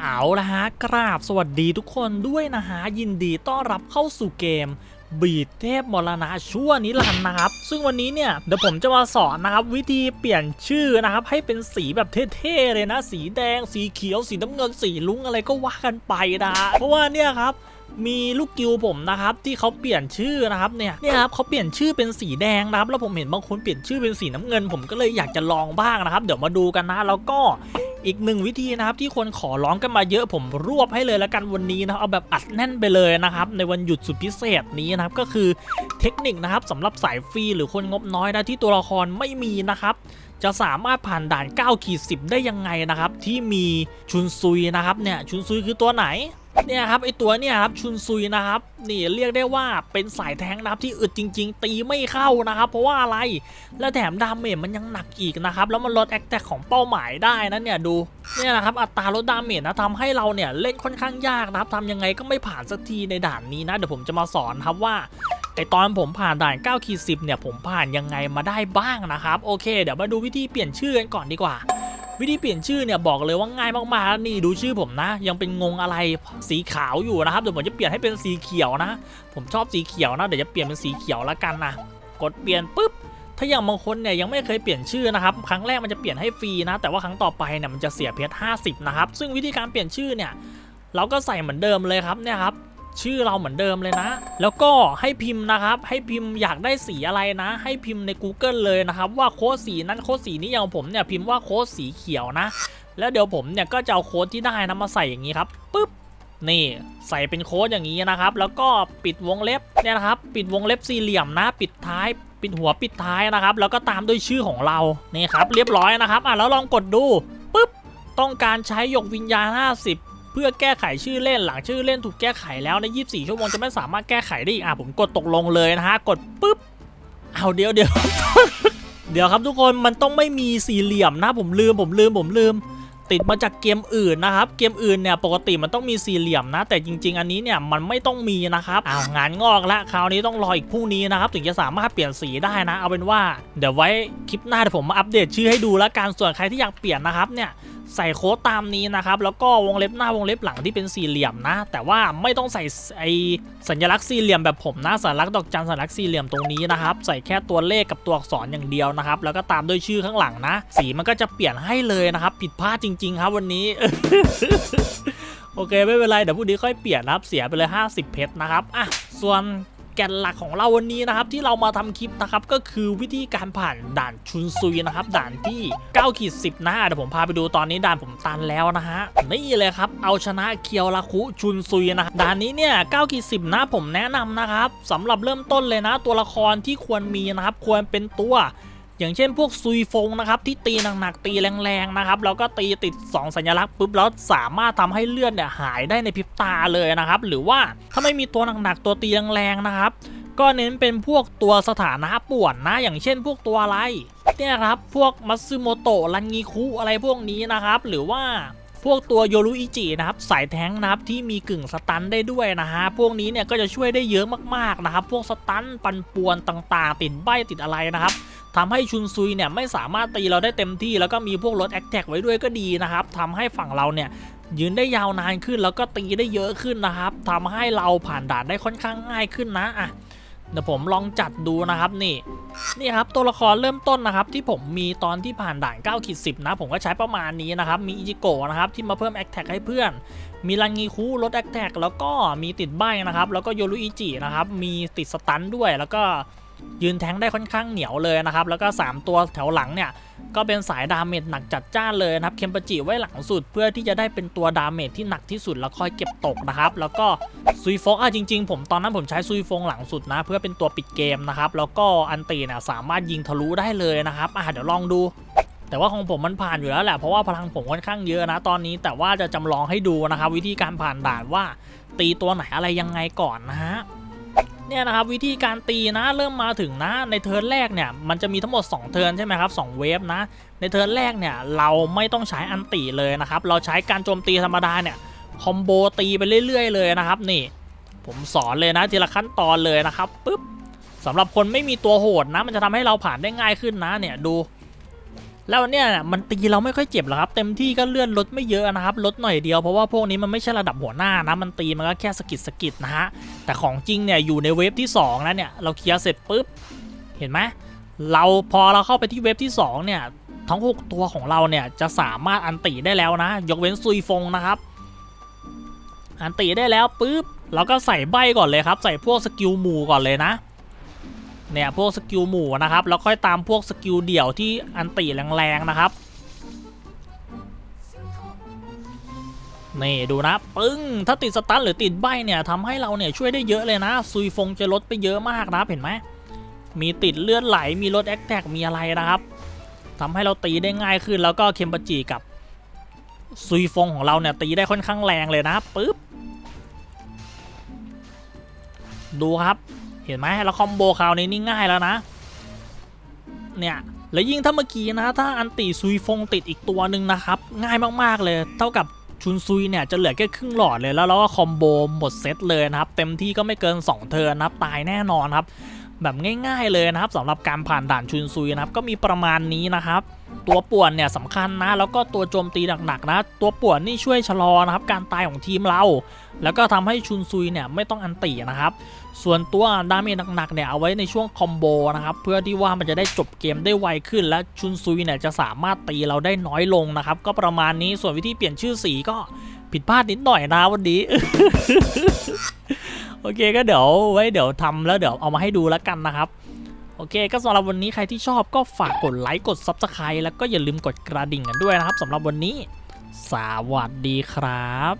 เอาละฮะกราบสวัสดีทุกคนด้วยนะฮะยินดีต้อนรับเข้าสู่เกม บีดเทพมรณะชั่วนิรันดร์นะครับ ซึ่งวันนี้เนี่ยเดี๋ยวผมจะมาสอนนะครับ วิธีเปลี่ยนชื่อนะครับ ให้เป็นสีแบบเท่ๆเลยนะ สีแดง สีเขียว สีน้ำเงินสีลุ้งอะไรก็ว่ากันไปนะฮะเพราะว่าเนี่ยครับ มีลูกกิวผมนะครับที่เขาเปลี่ยนชื่อนะครับเนี่ยเนี่ยครับเขาเปลี่ยนชื่อเป็นสีแดงนะครับแล้วผมเห็นบางคนเปลี่ยนชื่อเป็นสีน้ำเงิน ผมก็เลยอยากจะลองบ้างนะครับ เดี๋ยวมาดูกันนะแล้วก็อีกหนึ่งวิธีนะครับที่คนขอร้องกันมาเยอะผมรวบให้เลยแล้วกันวันนี้นะเอาแบบอัดแน่นไปเลยนะครับในวันหยุดสุดพิเศษนี้นะครับก็คือเทคนิคนะครับสำหรับสายฟรีหรือคนงบน้อยนะที่ตัวละครไม่มีนะครับจะสามารถผ่านด่าน9ขีด10 ได้ยังไงนะครับที่มีชุนซุยนะครับเนี่ยชุนซุยคือตัวไหน เนี่ยครับไอตัวเนี่ยครับชุนซุยนะครับนี่เรียกได้ว่าเป็นสายแทงนะครับที่อึดจริง ๆ ตีไม่เข้านะครับ เพราะว่าอะไรแล้วแถมดาเมจมันยังหนักอีกนะครับแล้วมันลดแอคแท็กของเป้าหมายได้นะเนี่ยดูเนี่ยนะครับอัตราลดดาเมจนะทำให้เราเนี่ยเล่นค่อนข้างยากนะครับทำยังไงก็ไม่ผ่านสักทีในด่านนี้นะเดี๋ยวผมจะมาสอนครับว่าไอตอนผมผ่านด่าน9ขีด10เนี่ยผมผ่านยังไงมาได้บ้างนะครับโอเค เดี๋ยวมาดูวิธีเปลี่ยนชื่อกันก่อนดีกว่า วิธีเปลี่ยนชื่อเนี่ยบอกเลยว่าง่ายมากๆนี่ดูชื่อผมนะ ยังเป็นงงอะไรสีขาวอยู่นะครับเดี๋ยวผมจะเปลี่ยนให้เป็นสีเขียวนะ ผมชอบสีเขียวนะเดี๋ยวจะเปลี่ยนเป็นสีเขียวล้วกันนะกดเปลี่ยนปุ๊บถ้าอย่างบางคนเนี่ยยังไม่เคยเปลี่ยนชื่อนะครับครั้งแรกมันจะเปลี่ยนให้ฟรีนะ แต่ว่าครั้งต่อไปเนี่ยมันจะเสียเพชร50 นะครับ ซึ่งวิธีการเปลี่ยนชื่อเนี่ยเราก็ใส่เหมือนเดิมเลยครับเนี่ยครับ ชื่อเราเหมือนเดิมเลยนะ แล้วก็ให้พิมพ์นะครับ ให้พิมพ์อยากได้สีอะไรนะ ให้พิมพ์ใน Google เลยนะครับ ว่าโค้ดสีนั้นโค้ดสีนี้อย่างผมเนี่ยพิมพ์ว่าโค้ดสีเขียวนะ แล้วเดี๋ยวผมเนี่ยก็จะเอาโค้ดที่ได้นะมาใส่อย่างนี้ครับปุ๊บนี่ใส่เป็นโค้ดอย่างนี้นะครับ แล้วก็ปิดวงเล็บเนี่ยนะครับ ปิดวงเล็บสี่เหลี่ยมนะ ปิดท้ายปิดหัวปิดท้ายนะครับ แล้วก็ตามด้วยชื่อของเรานี่ครับ เรียบร้อยนะครับอะแล้วลองกดดูปุ๊บต้องการใช้หยกวิญญาณ 50 พื่อแก้ไขชื่อเล่นหลังชื่อเล่นถูกแก้ไขแล้วใน 24 ชั่วโมงจะไม่สามารถแก้ไขได้อีกอะผมกดตกลงเลยนะฮะกดปุ๊บเอาเดี๋ยวเดี๋ยวเดี๋ยวครับทุกคนมันต้องไม่มีสี่เหลี่ยมนะผมลืมผมลืมผมลืม ติดมาจากเกมอื่นนะครับ เกมอื่นเนี่ยปกติมันต้องมีสี่เหลี่ยมนะ แต่จริง ๆ อันนี้เนี่ยมันไม่ต้องมีนะครับอ้าวงานงอกละคราวนี้ต้องรออีกพรุ่งนี้นะครับ ถึงจะสามารถเปลี่ยนสีได้นะ เอาเป็นว่า เดี๋ยวไว้คลิปหน้าเดี๋ยวผมมาอัปเดตชื่อให้ดูแล้วการส่วนใครที่อยากเปลี่ยนนะครับเนี่ย ใส่โค้ดตามนี้นะครับ แล้วก็วงเล็บหน้าวงเล็บหลังที่เป็นสี่เหลี่ยมนะ แต่ว่าไม่ต้องใส่ไอสัญลักษณ์สี่เหลี่ยมแบบผมนะสัญลักษณ์ดอกจันสัญลักษณ์สี่เหลี่ยมตรงนี้นะครับ ใส่แค่ตัวเลขกับตัวอักษรอย่างเดียวนะครับ แล้วก็ตามด้วยชื่อข้างหลังนะ สีมันก็จะเปลี่ยนให้เลยนะครับ ผิดพลาดจริง ๆ ครับวันนี้โอเคไม่เป็นไรเดี๋ยวพรุ่งนี้ค่อยเปลี่ยนนะครับเสียไปเลย 50 เพชรนะครับอะส่วน แกนหลักของเราวันนี้นะครับที่เรามาทำคลิปนะครับก็คือวิธีการผ่านด่านชุนซุยนะครับด่านที่9ขีด10นะเดี๋ยวผมพาไปดูตอนนี้ด่านผมตันแล้วนะฮะนี่เลยครับเอาชนะเคียวราคุชุนซุยนะด่านนี้เนี่ย9ขีด10นะผมแนะนำนะครับสำหรับเริ่มต้นเลยนะ ตัวละครที่ควรมีนะครับควรเป็นตัว อย่างเช่นพวกซุยฟงนะครับที่ตีหนักๆตีแรงๆนะครับแล้วก็ตีติด 2 สัญลักษณ์ปุ๊บแล้วสามารถทำให้เลือดเนี่ยหายได้ในพริบตาเลยนะครับ หรือว่าถ้าไม่มีตัวหนักๆตัวตีแรงๆนะครับ ก็เน้นเป็นพวกตัวสถานะป่วนนะ อย่างเช่นพวกตัวอะไรเนี่ยครับพวกมัตสึโมโตะรันงิคุอะไรพวกนี้นะครับ หรือว่าพวกตัวโยรุอิจินะครับสายแท้งนะครับที่มีกึ่งสตันได้ด้วยนะฮะพวกนี้เนี่ยก็จะช่วยได้เยอะมากๆนะครับ พวกสตันปันป่วนต่างๆ ติดใบติดอะไรนะครับ ทำให้ชุนซุยเนี่ยไม่สามารถตีเราได้เต็มที่ แล้วก็มีพวกรถแอคแท็กไว้ด้วยก็ดีนะครับทำให้ฝั่งเราเนี่ยยืนได้ยาวนานขึ้นแล้วก็ตีได้เยอะขึ้นนะครับทำให้เราผ่านด่านได้ค่อนข้างง่ายขึ้นนะอะเดี๋ยวผมลองจัดดูนะครับนี่นี่ครับตัวละครเริ่มต้นนะครับที่ผมมีตอนที่ผ่านด่าน9ขีด10นะผมก็ใช้ประมาณนี้นะครับมีอิจิโกะนะครับที่มาเพิ่มแอคแท็กให้เพื่อน มีรังงีคูลดแอคแท็กแล้วก็มีติดใบนะครับแล้วก็โยรุอิจินะครับมีติดสตันด้วยแล้วก็ ยืนแทงได้ค่อนข้างเหนียวเลยนะครับ แล้วก็ 3 ตัวแถวหลังเนี่ย ก็เป็นสายดาเมจหนักจัดจ้านเลยนะครับ เคมปจิไว้หลังสุดเพื่อที่จะได้เป็นตัวดาเมจที่หนักที่สุดแล้วค่อยเก็บตกนะครับ แล้วก็ซุยฟงอะจริง ๆ ผมตอนนั้นผมใช้ซุยฟงหลังสุดนะ เพื่อเป็นตัวปิดเกมนะครับ แล้วก็อันตีเนี่ยสามารถยิงทะลุได้เลยนะครับอะเดี๋ยวลองดูแต่ว่าของผมมันผ่านอยู่แล้วแหละเพราะว่าพลังผมค่อนข้างเยอะนะตอนนี้ แต่ว่าจะจำลองให้ดูนะครับ วิธีการผ่านด่านว่า ตีตัวไหนอะไรยังไงก่อนนะฮะ เนี่ยนะครับวิธีการตีนะเริ่มมาถึงนะในเทิร์นแรกเนี่ยมันจะมีทั้งหมด 2 เทิร์นใช่ไหมครับ2เวฟนะ ในเทิร์นแรกเนี่ยเราไม่ต้องใช้อันติเลยนะครับเราใช้การโจมตีธรรมดาเนี่ยคอมโบตีไปเรื่อยๆเลยนะครับนี่ ผมสอนเลยนะทีละขั้นตอนเลยนะครับปุ๊บสำหรับคนไม่มีตัวโหดนะ มันจะทำให้เราผ่านได้ง่ายขึ้นนะเนี่ยดู แล้วเนี่ยมันตีเราไม่ค่อยเจ็บหรอกครับ เต็มที่ก็เลื่อนลดไม่เยอะนะครับลดหน่อยเดียวเพราะว่าพวกนี้มันไม่ใช่ระดับหัวหน้านะมันตีมันก็แค่สกิดสกิดนะฮะแต่ของจริงเนี่ยอยู่ในเวฟที่สองแล้วเนี่ยเราเคลียร์เสร็จปุ๊บเห็นไหมเราพอเราเข้าไปที่เวฟที่สองเนี่ยทั้งหกตัวของเราเนี่ยจะสามารถอันตีได้แล้วนะ ยกเว้นซุยฟงนะครับ อันตีได้แล้วปุ๊บเราก็ใส่ใบก่อนเลยครับ ใส่พวกสกิลหมู่ก่อนเลยนะ เนี่ยพวกสกิลหมู่นะครับแล้วค่อยตามพวกสกิลเดี่ยวที่อันตีแรงๆนะครับนี่ดูนะปึ้งถ้าติดสตันหรือติดใบเนี่ยทำให้เราเนี่ยช่วยได้เยอะเลยนะ ซุยฟงจะลดไปเยอะมากนะเห็นไหมมีติดเลือดไหลมีลดแอคแทกมีอะไรนะครับทำให้เราตีได้ง่ายขึ้นแล้วก็เคมปจิกับซุยฟงของเราเนี่ยตีได้ค่อนข้างแรงเลยนะปึ๊บดูครับ เห็นไหมแล้วคอมโบคราวนี้นี่ง่ายแล้วนะ เนี่ยแล้วยิ่งถ้าเมื่อกี้นะถ้าอันติซุยฟงติดอีกตัวหนึ่งนะครับ ง่ายมากๆเลย เท่ากับชุนซุยเนี่ยจะเหลือแค่ครึ่งหลอดเลยแล้วเราก็คอมโบหมดเซตเลยนะครับ เต็มที่ก็ไม่เกิน 2 เทิร์นนะครับตายแน่นอนครับ แบบง่าย ๆเลยนะครับสำหรับการผ่านด่านชุนซุยนะครับก็มีประมาณนี้นะครับ ตัวป่วนเนี่ยสำคัญนะ แล้วก็ตัวโจมตีหนักๆนะ ตัวป่วนนี่ช่วยชะลอนะครับการตายของทีมเรา แล้วก็ทำให้ชุนซุยเนี่ยไม่ต้องอันตินะครับ ส่วนตัวดาเมจหนักๆเนี่ยเอาไว้ในช่วงคอมโบนะครับเพื่อที่ว่ามันจะได้จบเกมได้ไวขึ้น และชุนซุยเนี่ยจะสามารถตีเราได้น้อยลงนะครับก็ประมาณนี้ส่วนวิธีเปลี่ยนชื่อสีก็ผิดพลาดนิดหน่อยนะวันนี้โอเคก็เดี๋ยวไว้เดี๋ยวทำแล้วเดี๋ยวเอามาให้ดูแล้วกันนะครับ โอเค ก็สำหรับวันนี้ใครที่ชอบก็ฝากกดไลค์กด Subscribe แล้วก็อย่าลืมกดกระดิ่งกันด้วยนะครับสำหรับวันนี้ สวัสดีครับ